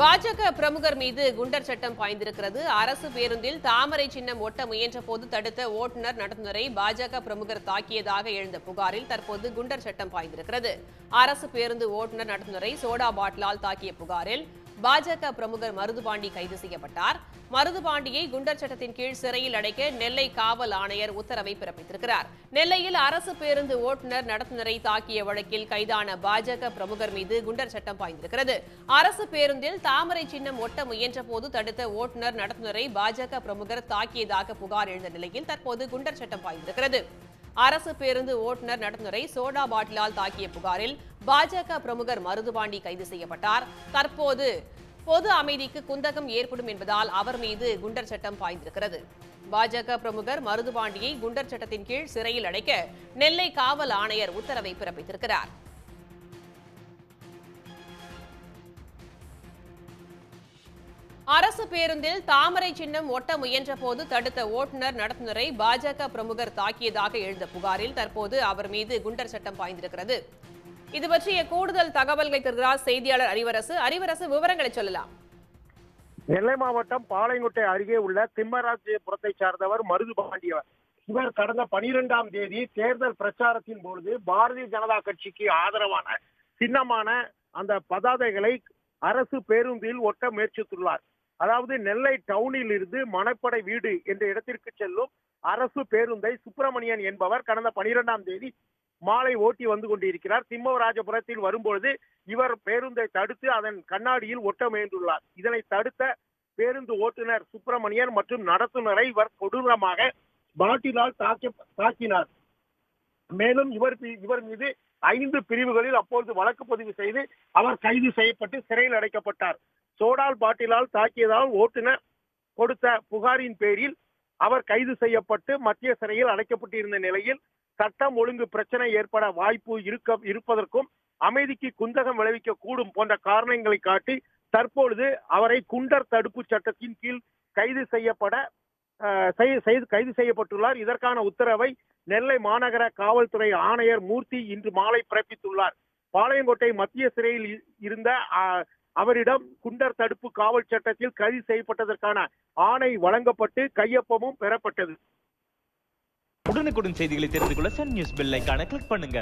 பாஜக பிரமுகர் மீது குண்டர் சட்டம் பாய்ந்திருக்கிறது. அரசு பேருந்தில் தாமரை சின்னம் ஒட்ட முயன்ற போது தடுத்த ஓட்டுநர் நடத்துனரை பாஜக பிரமுகர் தாக்கியதாக எழுந்த புகாரில் தற்போது குண்டர் சட்டம் பாய்ந்திருக்கிறது. அரசு பேருந்து ஓட்டுநர் நடத்துனரை சோடா பாட்டிலால் தாக்கிய புகாரில் பாஜக பிரமுகர் மருதுபாண்டி கைது செய்யப்பட்டார். மருதுபாண்டியை குண்டர் சட்டத்தின் கீழ் சிறையில் அடைக்க நெல்லை காவல் ஆணையர் உத்தரவை பிறப்பித்திருக்கிறார். நெல்லையில் அரசு பேருந்து ஓட்டுநர் நடத்துனரை தாக்கிய வழக்கில் கைதான பாஜக பிரமுகர் மீது குண்டர் சட்டம் பாய்ந்திருக்கிறது. அரசு பேருந்தில் தாமரை சின்னம் ஒட்ட முயன்ற போது தடுத்த ஓட்டுநர் நடத்துனரை பாஜக பிரமுகர் தாக்கியதாக புகார் எழுந்த நிலையில் தற்போது குண்டர் சட்டம் பாய்ந்திருக்கிறது. அரசு பேருந்து ஓட்டுநர் நடத்துனரை சோடா பாட்டிலால் தாக்கிய புகாரில் பாஜக பிரமுகர் மருதுபாண்டி கைது செய்யப்பட்டார். தற்போது பொது அமைதிக்கு குந்தகம் ஏற்படும் என்பதால் அவர் மீது குண்டர் சட்டம் பாய்ந்திருக்கிறது. பாஜக பிரமுகர் மருதுபாண்டியை குண்டர் சட்டத்தின் கீழ் சிறையில் அடைக்க நெல்லை காவல் ஆணையர் உத்தரவை பிறப்பித்திருக்கிறார். அரசு பேருந்தில் தாமரை சின்னம் ஒட்ட முயன்ற போது தடுத்த ஓட்டுநர் நடத்துனரை பாஜக பிரமுகர் தாக்கியதாக எழுந்த புகாரில் தற்போது அவர் மீது குண்டர் சட்டம் பாய்ந்திருக்கிறது. இது பற்றிய கூடுதல் தகவல்களை தருகிறார் செய்தியாளர் அறிவரசு அறிவரசு விவரங்களை சொல்லலாம். நெல்லை மாவட்டம் பாளையங்கோட்டை அருகே உள்ள திம்மராஜபுரத்தை சார்ந்தவர் மருது பாண்டியவர். இவர் கடந்த பனிரெண்டாம் தேதி தேர்தல் பிரச்சாரத்தின் பொழுது பாரதிய ஜனதா கட்சிக்கு ஆதரவான சின்னமான அந்த பதாதைகளை அரசு பேருந்தில் ஒட்ட முயற்சித்துள்ளார். அதாவது நெல்லை டவுனில் இருந்து மணப்படை வீடு என்ற இடத்திற்கு செல்லும் அரசு பேருந்தை சுப்பிரமணியன் என்பவர் கடந்த பனிரெண்டாம் தேதி மாலை ஓட்டி வந்து கொண்டிருக்கிறார். சிம்மவராஜபுரத்தில் வரும்பொழுது இவர் பேருந்தை தடுத்து அதன் கண்ணாடியில் ஒட்ட முயன்றுள்ளார் இதனை தடுத்த பேருந்து ஓட்டுநர் சுப்பிரமணியன் மற்றும் நடத்துனரை இவர் கொடூரமாக பாட்டிலால் தாக்க தாக்கினார். மேலும் இவர் இவர் மீது ஐந்து பிரிவுகளில் அப்பொழுது வழக்கு பதிவு செய்து அவர் கைது செய்யப்பட்டு சிறையில் அடைக்கப்பட்டார். சோடால் பாட்டிலால் தாக்கியதால் ஓட்டுநர் கொடுத்த புகாரின் பேரில் அவர் கைது செய்யப்பட்டு மத்திய சிறையில் அடைக்கப்பட்டிருந்த நிலையில் சட்டம் ஒழுங்கு பிரச்சனை ஏற்பட வாய்ப்பு இருக்க இருப்பதற்கும் அமைதிக்கு குந்தகம் விளைவிக்க கூடும் போன்ற காரணங்களை காட்டி தற்பொழுது அவரை குண்டர் தடுப்பு சட்டத்தின் கீழ் கைது செய்யப்பட செய்து- கைது செய்யப்பட்டுள்ளார். இதற்கான உத்தரவை நெல்லை மாநகர காவல்துறை ஆணையர் மூர்த்தி இன்று மாலை பிறப்பித்துள்ளார். பாளையங்கோட்டை மத்திய சிறையில் இருந்த அவரிடம் குண்டர் தடுப்பு காவல் சட்டத்தில் கைது செய்யப்பட்டதற்கான ஆணை வழங்கப்பட்டு கையொப்பமும் பெறப்பட்டது. உடனுக்குடன் செய்திகளை தெரிந்து கொள்ள சன் நியூஸ் பெல் கிளிக் பண்ணுங்க.